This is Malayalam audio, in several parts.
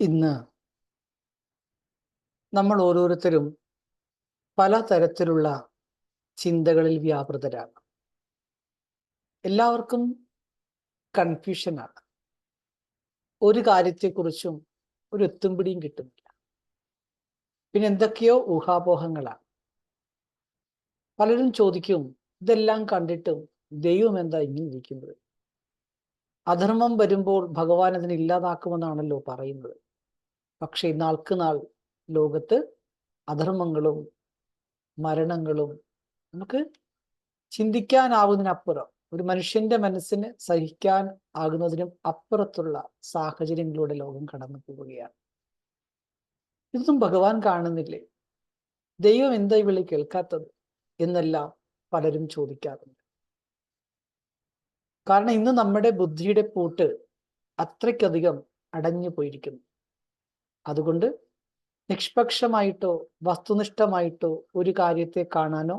ഇന്ന് നമ്മൾ ഓരോരുത്തരും പലതരത്തിലുള്ള ചിന്തകളിൽ വ്യാപൃതരാണ്. എല്ലാവർക്കും കൺഫ്യൂഷനാണ് ഒരു കാര്യത്തെക്കുറിച്ചും ഒരു എത്തുംപിടിയും കിട്ടുന്നില്ല. പിന്നെ എന്തൊക്കെയോ ഊഹാപോഹങ്ങളാണ്. പലരും ചോദിക്കും ഇതെല്ലാം കണ്ടിട്ടും ദൈവം എന്താ ഇങ്ങനെ ഇരിക്കുന്നത്? അധർമ്മം വരുമ്പോൾ ഭഗവാൻ അതിനെ ഇല്ലാതാക്കുമെന്നാണല്ലോ പറയുന്നത്. പക്ഷേ നാൾക്ക് നാൾ ലോകത്ത് അധർമ്മങ്ങളും മരണങ്ങളും നമുക്ക് ചിന്തിക്കാനാവുന്നതിനപ്പുറം ഒരു മനുഷ്യന്റെ മനസ്സിന് സഹിക്കാൻ ആകുന്നതിനും അപ്പുറത്തുള്ള സാഹചര്യങ്ങളുടെ ലോകം കടന്നു പോവുകയാണ്. ഇതൊന്നും ഭഗവാൻ കാണുന്നില്ലേ? ദൈവം എന്താ വിളി കേൾക്കാത്തത് എന്നെല്ലാം പലരും ചോദിക്കാറുണ്ട്. കാരണം ഇന്ന് നമ്മുടെ ബുദ്ധിയുടെ പൂട്ട് അത്രയ്ക്കധികം അടഞ്ഞു പോയിരിക്കുന്നു. അതുകൊണ്ട് നിഷ്പക്ഷമായിട്ടോ വസ്തുനിഷ്ഠമായിട്ടോ ഒരു കാര്യത്തെ കാണാനോ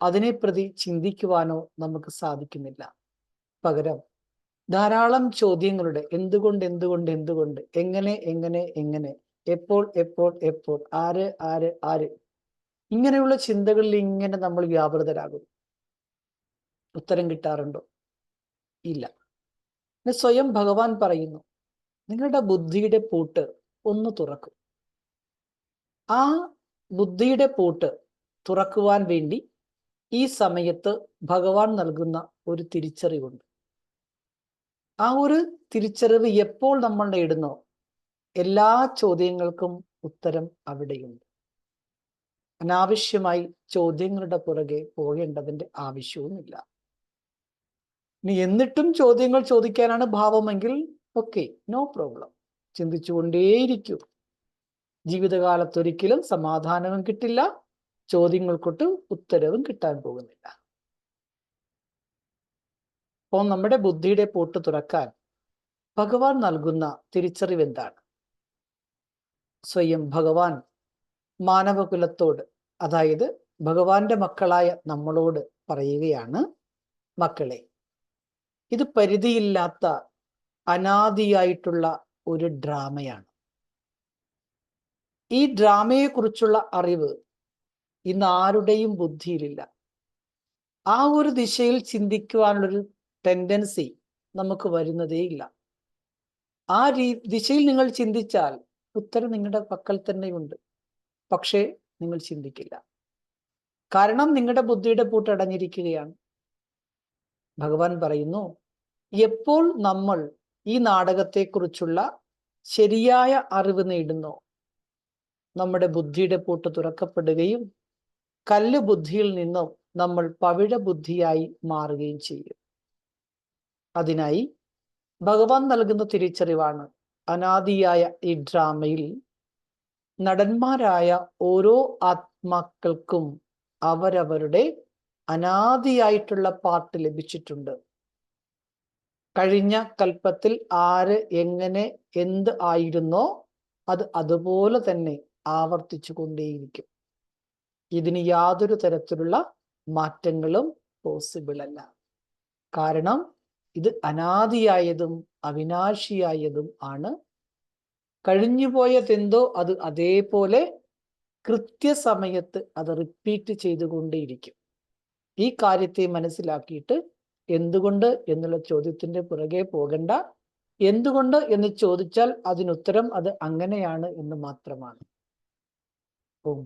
അതിനെ പ്രതി ചിന്തിക്കുവാനോ നമുക്ക് സാധിക്കുന്നില്ല. പകരം ധാരാളം ചോദ്യങ്ങളുടെ എന്തുകൊണ്ട് എന്തുകൊണ്ട് എന്തുകൊണ്ട് എങ്ങനെ എങ്ങനെ എങ്ങനെ എപ്പോൾ എപ്പോൾ എപ്പോൾ ആര് ആര് ആര് ഇങ്ങനെയുള്ള ചിന്തകളിൽ ഇങ്ങനെ നമ്മൾ വ്യാപൃതരാകുന്നു. ഉത്തരം കിട്ടാറുണ്ടോ? ഇല്ല. സ്വയം ഭഗവാൻ പറയുന്നു നിങ്ങളുടെ ബുദ്ധിയുടെ പൂട്ട് ഒന്ന് തുറക്കും. ആ ബുദ്ധിയുടെ പൂട്ട് തുറക്കുവാൻ വേണ്ടി ഈ സമയത്ത് ഭഗവാൻ നൽകുന്ന ഒരു തിരിച്ചറിവുണ്ട്. ആ ഒരു തിരിച്ചറിവ് എപ്പോൾ നമ്മൾ നേടുന്നോ എല്ലാ ചോദ്യങ്ങൾക്കും ഉത്തരം അവിടെയുണ്ട്. അനാവശ്യമായി ചോദ്യങ്ങളുടെ പുറകെ പോകേണ്ടതിന്റെ ആവശ്യവുമില്ല. ഇനി എന്നിട്ടും ചോദ്യങ്ങൾ ചോദിക്കാനാണ് ഭാവമെങ്കിൽ ഓക്കെ നോ പ്രോബ്ലം. ചിന്തിച്ചുകൊണ്ടേയിരിക്കൂ. ജീവിതകാലത്തൊരിക്കലും സമാധാനവും കിട്ടില്ല. ചോദ്യങ്ങൾക്കൊട്ട് ഉത്തരവും കിട്ടാൻ പോകുന്നില്ല. അപ്പോൾ നമ്മുടെ ബുദ്ധിയുടെ പൂട്ട് തുറക്കാൻ ഭഗവാൻ നൽകുന്ന തിരിച്ചറിവ് എന്താണ്? സ്വയം ഭഗവാൻ മാനവകുലത്തോട് അതായത് ഭഗവാന്റെ മക്കളായ നമ്മളോട് പറയുകയാണ് മക്കളെ ഇത് പരിധിയില്ലാത്ത അനാദിയായിട്ടുള്ള ഒരു ഡ്രാമയാണ്. ഈ ഡ്രാമയെക്കുറിച്ചുള്ള അറിവ് ഇന്ന് ആരുടെയും ബുദ്ധിയിലില്ല. ആ ഒരു ദിശയിൽ ചിന്തിക്കുവാനുള്ളൊരു ടെൻഡൻസി നമുക്ക് വരുന്നതേയില്ല ആ രീ ദിശയിൽ നിങ്ങൾ ചിന്തിച്ചാൽ ഉത്തരം നിങ്ങളുടെ പക്കൽ തന്നെയുണ്ട്. പക്ഷേ നിങ്ങൾ ചിന്തിക്കില്ല. കാരണം നിങ്ങളുടെ ബുദ്ധിയുടെ പൂട്ടടഞ്ഞിരിക്കുകയാണ് ഭഗവാൻ പറയുന്നു എപ്പോൾ നമ്മൾ ഈ നാടകത്തെക്കുറിച്ചുള്ള ശരിയായ അറിവ് നേടുന്നു. നമ്മുടെ ബുദ്ധിയുടെ പൂട്ട് തുറക്കപ്പെടുകയും കല്ല് ബുദ്ധിയിൽ നിന്നും നമ്മൾ പവിഴ ബുദ്ധിയായി മാറുകയും ചെയ്യും. അതിനായി ഭഗവാൻ നൽകുന്ന തിരിച്ചറിവാണ്. അനാദിയായ ഈ ഡ്രാമയിൽ നടന്മാരായ ഓരോ ആത്മാക്കൾക്കും അവരവരുടെ അനാദിയായിട്ടുള്ള പാട്ട് ലഭിച്ചിട്ടുണ്ട്. കഴിഞ്ഞ കൽപ്പത്തിൽ ആര് എങ്ങനെ എന്ത് ആയിരുന്നോ അത് അതുപോലെ തന്നെ ആവർത്തിച്ചു കൊണ്ടേയിരിക്കും. ഇതിന് യാതൊരു തരത്തിലുള്ള മാറ്റങ്ങളും പോസിബിൾ അല്ല. കാരണം ഇത് അനാദിയായതും അവിനാശിയായതും ആണ്. കഴിഞ്ഞുപോയതെന്തോ അത് അതേപോലെ കൃത്യസമയത്ത് അത് റിപ്പീറ്റ് ചെയ്തുകൊണ്ടേയിരിക്കും. ഈ കാര്യത്തെ മനസ്സിലാക്കിയിട്ട് എന്തുകൊണ്ട് എന്നുള്ള ചോദ്യത്തിന്റെ പുറകെ പോകണ്ട. എന്തുകൊണ്ട് എന്ന് ചോദിച്ചാൽ അതിനുത്തരം അത് അങ്ങനെയാണ് എന്ന് മാത്രമാണ്. ഓം